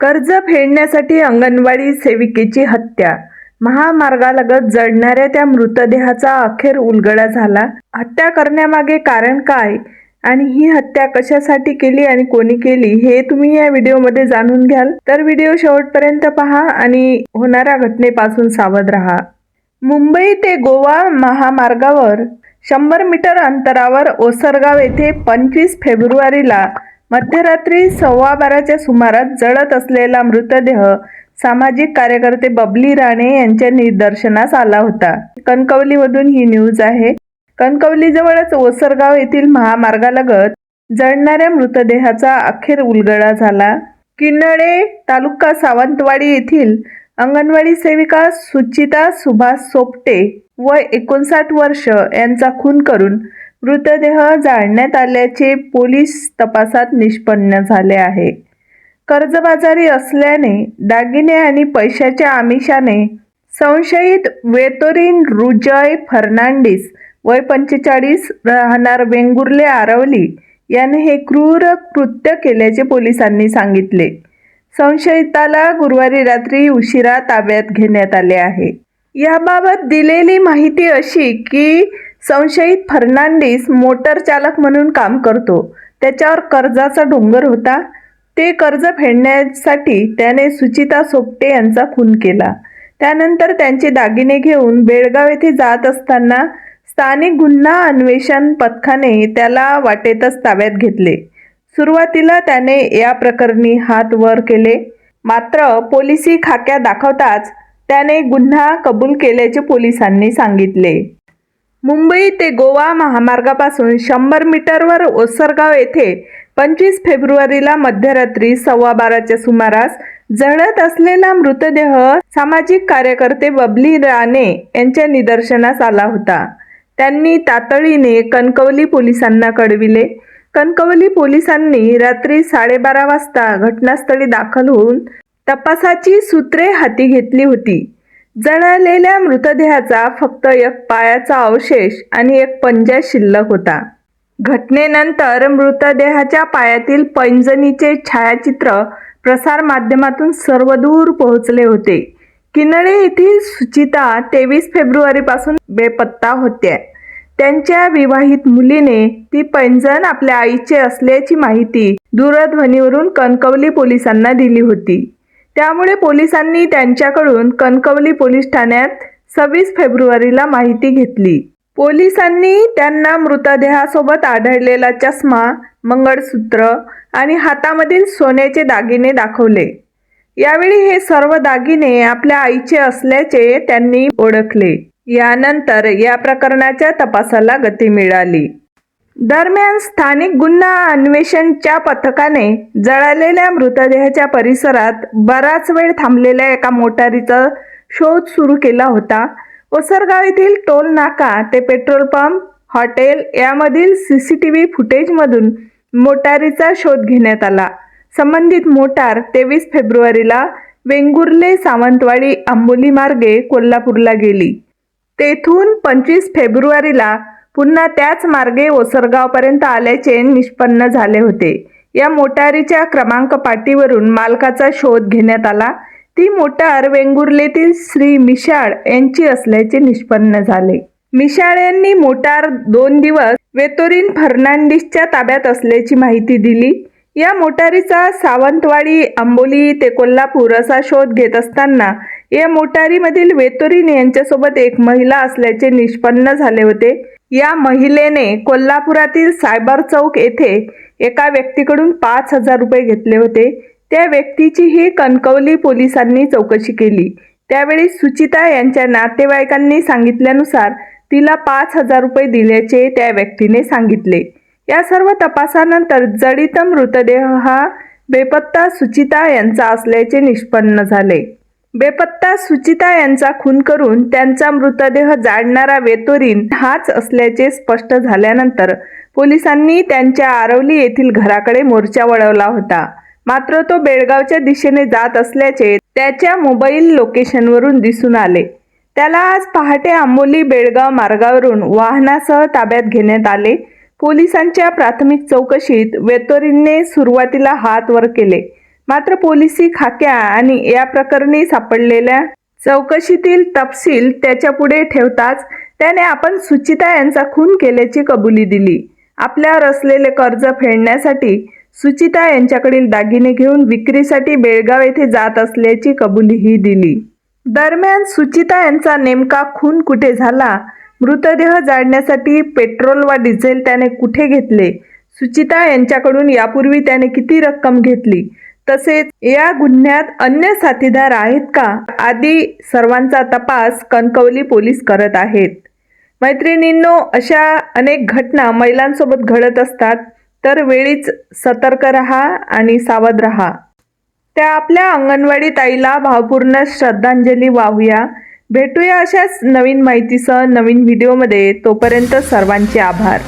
कर्ज फेडण्यासाठी अंगणवाडी सेविकेची हत्या. महामार्गालगत जळणाऱ्या त्या मृतदेहाचा अखेर उलगडा झाला. हत्या करण्यामागे कारण काय? आणि ही हत्या कशासाठी केली आणि कोणी केली? हे तुम्ही या व्हिडिओमध्ये जाणून घ्याल. तर व्हिडिओ शेवटपर्यंत पहा आणि होणाऱ्या घटनेपासून सावध राहा. मुंबई ते गोवा महामार्गावर शंभर मीटर अंतरावर ओसरगाव येथे पंचवीस फेब्रुवारीला मध्यरात्री सव्वा बाराच्या सुमारास जळत असलेला मृतदेह सामाजिक कार्यकर्ते बबली राणे यांच्या निदर्शनास आला होता. कणकवलीमधून ही न्यूज आहे. कणकवलीजवळच ओसरगाव येथील महामार्गालगत जळणाऱ्या मृतदेहाचा अखेर उलगडा झाला. किन्नळे तालुका सावंतवाडी येथील अंगणवाडी सेविका सुचिता सुभाष सोपटे वय एकोणसाठ वर्ष यांचा खून करून मृतदेह जाळण्यात आल्याचे पोलीस तपासात निष्पन्न झाले आहे. कर्जबाजारी असल्याने दागिने आणि पैशाच्या आमिषाने संशयित वेतोरीन रुजय फर्नांडिस वय पंचेचाळीस राहणार वेंगुर्ले आरवली याने हे क्रूर कृत्य केल्याचे पोलिसांनी सांगितले. संशयिताला गुरुवारी रात्री उशिरा ताब्यात घेण्यात आले आहे. याबाबत दिलेली माहिती अशी की संशयित फर्नांडिस मोटर चालक म्हणून काम करतो. त्याच्यावर कर्जाचा डोंगर होता. ते कर्ज फेडण्यासाठी त्याने सुचिता सोपटे यांचा खून केला. त्यानंतर त्यांचे दागिने घेऊन बेळगाव येथे जात असताना स्थानिक गुन्हा अन्वेषण पथकाने त्याला वाटेतच ताब्यात घेतले. सुरुवातीला त्याने या प्रकरणी हात वर केले. मात्र पोलिसी खाक्या दाखवताच त्याने गुन्हा कबूल केल्याचे पोलिसांनी सांगितले. मुंबई ते गोवा महामार्गापासून शंभर मीटरवर ओसरगाव येथे पंचवीस फेब्रुवारीला मध्यरात्री सव्वा बाराच्या सुमारास जळत असलेला मृतदेह सामाजिक कार्यकर्ते बबली राणे यांच्या निदर्शनास आला होता. त्यांनी तातडीने कणकवली पोलिसांना कळविले. कणकवली पोलिसांनी रात्री साडेबारा वाजता घटनास्थळी दाखल होऊन तपासाची सूत्रे हाती घेतली होती. जळालेल्या मृतदेहाचा फक्त एक पायाचा अवशेष आणि एक पंजा शिल्लक होता. घटनेनंतर मृतदेहाच्या पायातील पैंजणीचे छायाचित्र प्रसार माध्यमातून सर्वदूर पोहोचले होते. किनळे येथील सुचिता तेवीस फेब्रुवारीपासून बेपत्ता होत्या. त्यांच्या विवाहित मुलीने ती पैंजण आपल्या आईचे असल्याची माहिती दूरध्वनीवरून कणकवली पोलिसांना दिली होती. त्यामुळे पोलिसांनी त्यांच्याकडून कणकवली पोलीस ठाण्यात सव्वीस फेब्रुवारीला माहिती घेतली. पोलिसांनी त्यांना मृतदेहासोबत आढळलेला चष्मा मंगळसूत्र आणि हातामधील सोन्याचे दागिने दाखवले. यावेळी हे सर्व दागिने आपल्या आईचे असल्याचे त्यांनी ओळखले. यानंतर या प्रकरणाच्या तपासाला गती मिळाली. दरम्यान स्थानिक गुन्हा अन्वेषणच्या पथकाने जळालेल्या मृतदेहाच्या परिसरात बराच वेळ थांबलेल्या एका मोटारीचा शोध सुरू केला होता. ओसरगाव येथील टोल नाका ते पेट्रोल पंप हॉटेल यामधील सी सी टी व्ही फुटेजमधून मोटारीचा शोध घेण्यात आला. संबंधित मोटार तेवीस फेब्रुवारीला वेंगुर्ले सावंतवाडी आंबोली मार्गे कोल्हापूरला गेली. तेथून पंचवीस फेब्रुवारीला पुन्हा त्याच मार्गे ओसरगावपर्यंत आल्याचे निष्पन्न झाले होते. या मोटारीच्या क्रमांक पाटीवरून मालकाचा शोध घेण्यात आला. ती मोटार वेंगुर्लेतील श्री मिशाळ यांची असल्याचे निष्पन्न झाले. मिशाळ यांनी मोटार दोन दिवस वेतोरीन फर्नांडिसच्या ताब्यात असल्याची माहिती दिली. या मोटारीचा सावंतवाडी आंबोली ते कोल्हापूर असा शोध घेत असताना या मोटारीमधील वेतोरीन यांच्यासोबत एक महिला असल्याचे निष्पन्न झाले होते. या महिलेने कोल्हापुरातील सायबर चौक येथे एका व्यक्तीकडून पाच हजार रुपये घेतले होते. त्या व्यक्तीचीही कणकवली पोलिसांनी चौकशी केली. त्यावेळी सुचिता यांच्या नातेवाईकांनी सांगितल्यानुसार तिला पाच हजार रुपये दिल्याचे त्या व्यक्तीने सांगितले. या सर्व तपासानंतर जडित मृतदेह हा बेपत्ता सुचिता यांचा असल्याचे निष्पन्न झाले. बेपत्ता सुचिता यांचा खून करून त्यांचा मृतदेह जाळणारा वेतोरीन हाच असल्याचे स्पष्ट झाल्यानंतर पोलिसांनी त्यांच्या आरवली येथील घराकडे मोर्चा वळवला होता. मात्र तो बेळगावच्या दिशेने जात असल्याचे त्याच्या मोबाईल लोकेशनवरून दिसून आले. त्याला आज पहाटे आंबोली बेळगाव मार्गावरून वाहनासह ताब्यात घेण्यात आले. पोलिसांच्या प्राथमिक चौकशीत वेतोरींने सुरुवातीला हात वर केले. मात्र पोलिसी खाक्या आणि या प्रकरणी सापडलेल्या चौकशीतील तपशील त्याच्यापुढे ठेवताच त्याने आपण सुचिता यांचा खून केल्याची कबुली दिली. आपल्यावर असलेले कर्ज फेडण्यासाठी सुचिता यांच्याकडील दागिने घेऊन विक्रीसाठी बेळगाव येथे जात असल्याची कबुलीही दिली. दरम्यान सुचिता यांचा नेमका खून कुठे झाला मृतदेह जाळण्यासाठी पेट्रोल वा डिझेल त्याने कुठे घेतले सुचिता यांच्याकडून यापूर्वी त्याने किती रक्कम घेतली तसेच या गुन्ह्यात अन्य साथीदार आहेत का आदी सर्वांचा तपास कणकवली पोलीस करत आहेत. मैत्रिणींनो अशा अनेक घटना महिलांसोबत घडत असतात तर वेळीच सतर्क रहा आणि सावध रहा. त्या आपल्या अंगणवाडी ताईला भावपूर्ण श्रद्धांजली वाहूया. भेटूया अशाच नवीन माहितीसह नवीन व्हिडिओमध्ये. तोपर्यंत सर्वांचे आभार.